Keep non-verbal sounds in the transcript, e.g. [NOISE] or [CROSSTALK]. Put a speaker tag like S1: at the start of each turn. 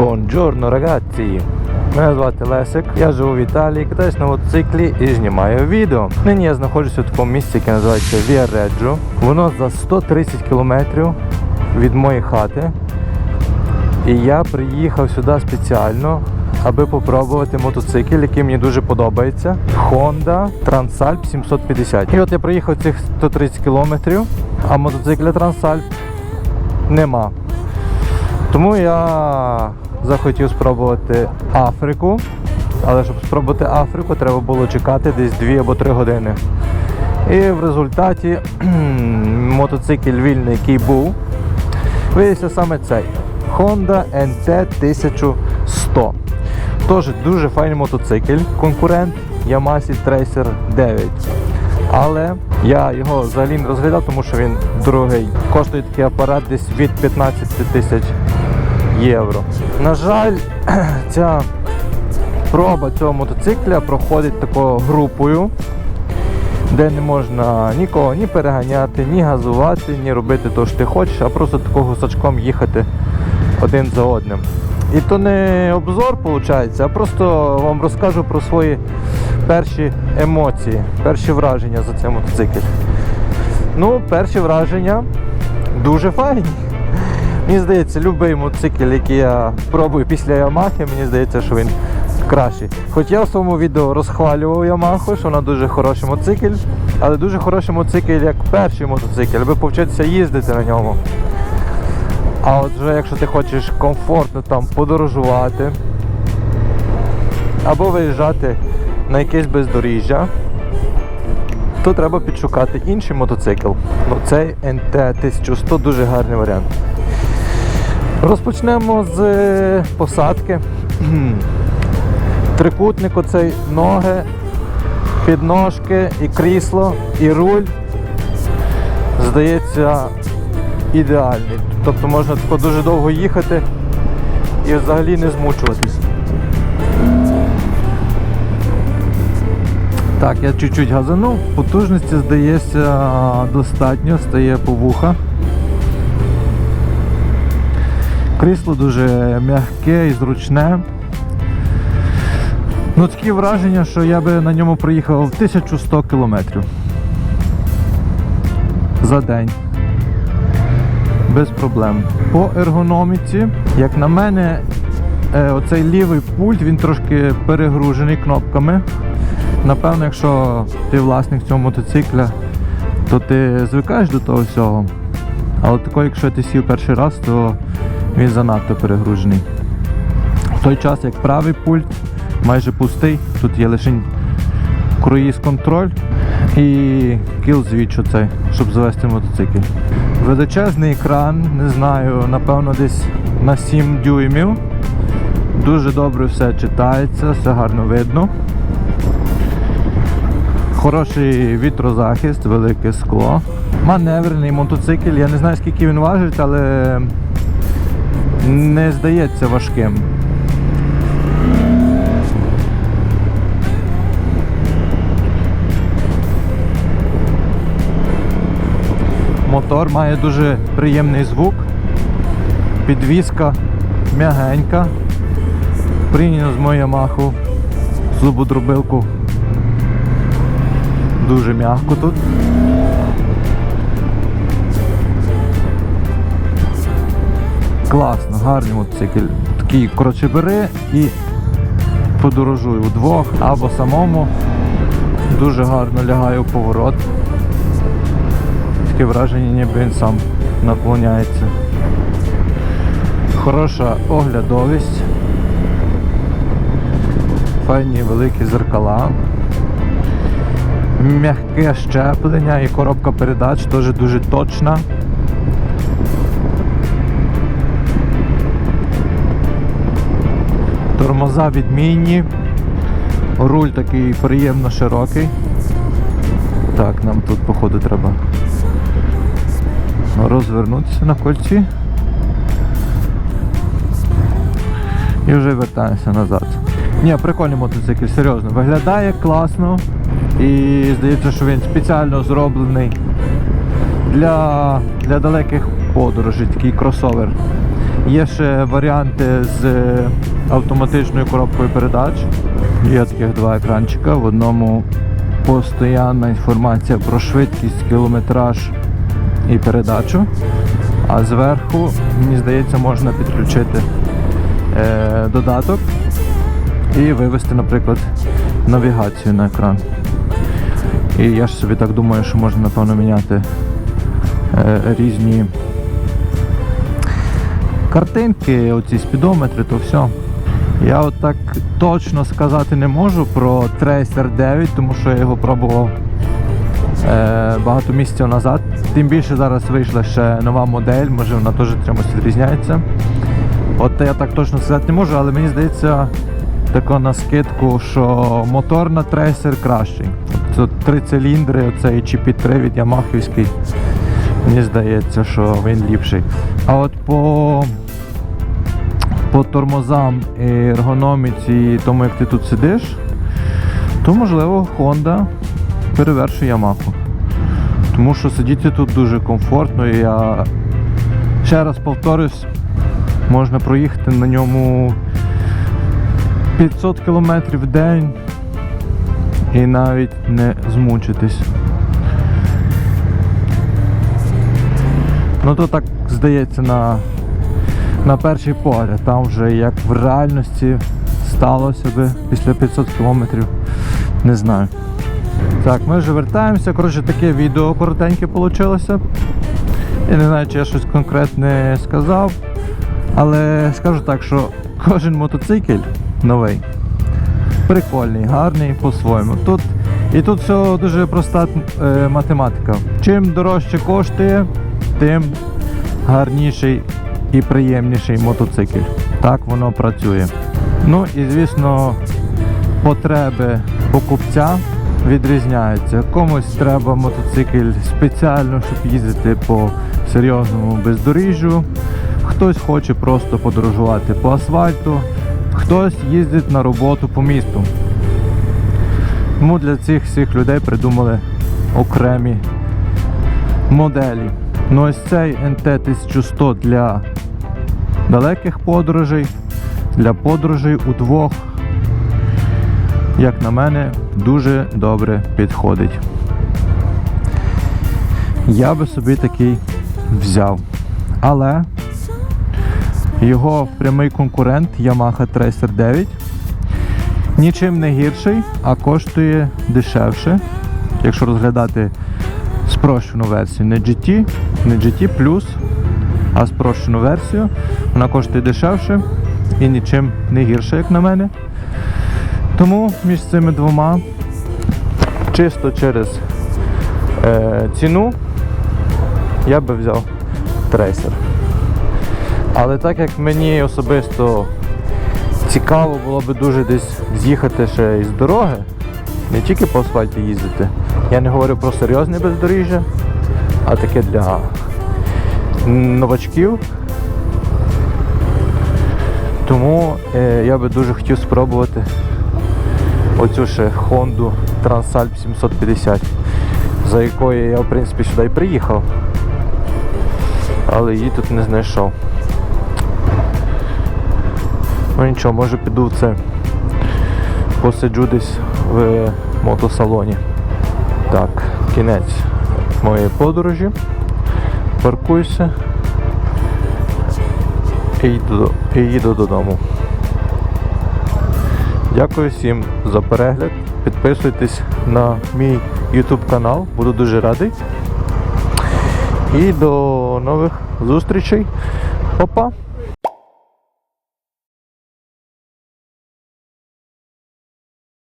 S1: Бонджорно, ragazzi! Мене звати Лесик, я живу в Італії, катаюсь на мотоциклі і знімаю відео. Нині я знаходжуся в такому місці, яке називається Віареджо. Воно за 130 кілометрів від моєї хати. І я приїхав сюди спеціально, аби попробувати мотоцикл, який мені дуже подобається. Honda Transalp 750. І от я приїхав цих 130 кілометрів, а мотоцикля Transalp нема. Тому я захотів спробувати Африку. Але щоб спробувати Африку, треба було чекати десь 2 або 3 години. І в результаті мотоцикл вільний, який був, виявився саме цей Honda NT 1100. Тож дуже файний мотоцикл, конкурент Yamaha Tracer 9. Але я його взагалі не розглядав, тому що він дорогий. Коштує такий апарат десь від 15 тисяч євро. На жаль, [CLEARS THROAT] ця проба цього мотоцикля проходить такою групою, де не можна нікого ні переганяти, ні газувати, ні робити те, що ти хочеш, а просто такого гусачком їхати один за одним. І то не обзор виходить, а просто вам розкажу про свої перші емоції, перші враження за цей мотоцикл. Ну, перші враження дуже файні. Мені здається, будь-який мотоцикл, який я пробую після Ямахи, мені здається, що він кращий. Хоч я в своєму відео розхвалював Ямаху, що вона дуже хороший мотоцикл, але дуже хороший мотоцикл як перший мотоцикл, аби повчитися їздити на ньому. А от вже якщо ти хочеш комфортно там подорожувати або виїжджати на якесь бездоріжжя, то треба підшукати інший мотоцикл. Ну, цей NT 1100 дуже гарний варіант. Розпочнемо з е, посадки. [CLEARS THROAT] Трикутник оцей ноги, підножки і крісло, і руль. Здається, ідеальний. Тобто можна тако дуже довго їхати і взагалі не змучуватись. Так, я чуть-чуть газанув, потужності здається достатньо, стає по вуха. Крісло дуже м'яке і зручне. Ну, такі враження, що я би на ньому проїхав 1100 кілометрів за день. Без проблем. По ергономіці, як на мене, е, оцей лівий пульт він трошки перегружений кнопками. Напевно, якщо ти власник цього мотоцикля, то ти звикаєш до того всього. Але тако, якщо ти сів перший раз, то він занадто перегружений. В той час, як правий пульт майже пустий, тут є лише круїз контроль і kill switch оцей, щоб завести мотоцикл. Величезний екран, не знаю, напевно, десь на 7 дюймів. Дуже добре все читається, все гарно видно. Хороший вітрозахист, велике скло. Маневрений мотоцикл, я не знаю скільки він важить, але не здається важким. Мотор має дуже приємний звук, підвізка м'ягенька, прийняно з мою Ямаху зубодробилку дуже м'яко тут. Класно, гарний мотоцикл. Такий, коротше, бери і подорожуй удвох або самому. Дуже гарно лягає у поворот. Таке враження, ніби він сам наклоняється. Хороша оглядовість. Файні великі зеркала. М'яке щеплення і коробка передач теж дуже точна. Тормоза відмінні. Руль такий приємно широкий. Так, нам тут походу треба розвернутися на кольці. І вже вертаємося назад. Ні, прикольний мотоцикл, серйозно. Виглядає класно. І здається, що він спеціально зроблений для, для далеких подорожей, такий кросовер. Є ще варіанти з е, автоматичною коробкою передач. Є таких два екранчика. В одному постоянна інформація про швидкість, кілометраж і передачу. А зверху, мені здається, можна підключити е, додаток і вивести, наприклад, навігацію на екран. І я ж собі так думаю, що можна, напевно, міняти е, різні картинки, оці спідометри, то все. Я от так точно сказати не можу про Tracer 9, тому що я його пробував е, багато місяців назад. Тим більше зараз вийшла ще нова модель, може вона теж чимось відрізняється. От я так точно сказати не можу, але мені здається, тако на скидку, що мотор на Tracer кращий. Це три циліндри, оцей GP3 від Ямахівський. Мені здається, що він ліпший. А от по, по тормозам і ергономіці, і тому як ти тут сидиш, то можливо Honda перевершує Yamaha. Тому що сидіти тут дуже комфортно і я ще раз повторюсь, можна проїхати на ньому 500 км в день і навіть не змучитись. Ну то так здається на, на перший погляд. Там вже як в реальності сталося би після 500 кілометрів, не знаю. Так, ми вже вертаємося. Коротше, таке відео коротеньке вийшло. Я не знаю, чи я щось конкретне сказав. Але скажу так, що кожен мотоцикл новий, прикольний, гарний по-своєму. Тут, і тут все дуже проста е, математика. Чим дорожче коштує, тим гарніший і приємніший мотоцикл. Так воно працює. Ну і звісно, потреби покупця відрізняються. Комусь треба мотоцикл спеціально, щоб їздити по серйозному бездоріжжю. Хтось хоче просто подорожувати по асфальту, хтось їздить на роботу по місту. Тому для цих всіх людей придумали окремі моделі. Ну ось цей NT1100 для далеких подорожей, для подорожей удвох, як на мене, дуже добре підходить. Я би собі такий взяв. Але його прямий конкурент Yamaha Tracer 9 нічим не гірший, а коштує дешевше. Якщо розглядати спрощену версію, не GT, не GT а спрощену версію, вона коштує дешевше і нічим не гірше, як на мене. Тому між цими двома чисто через е, ціну я би взяв трейсер. Але так як мені особисто цікаво було би дуже десь з'їхати ще із дороги, не тільки по асфальті їздити. Я не говорю про серйозне бездоріжжя, а таке для новачків. Тому е, я би дуже хотів спробувати оцю ще Honda Transalp 750, за якою я в принципі сюди і приїхав, але її тут не знайшов. Ну нічого, може піду в це посиджу десь в мотосалоні. Так, кінець моєї подорожі. Паркуюся і їду, і їду додому. Дякую всім за перегляд. Підписуйтесь на мій YouTube канал, буду дуже радий. І до нових зустрічей. Па-па!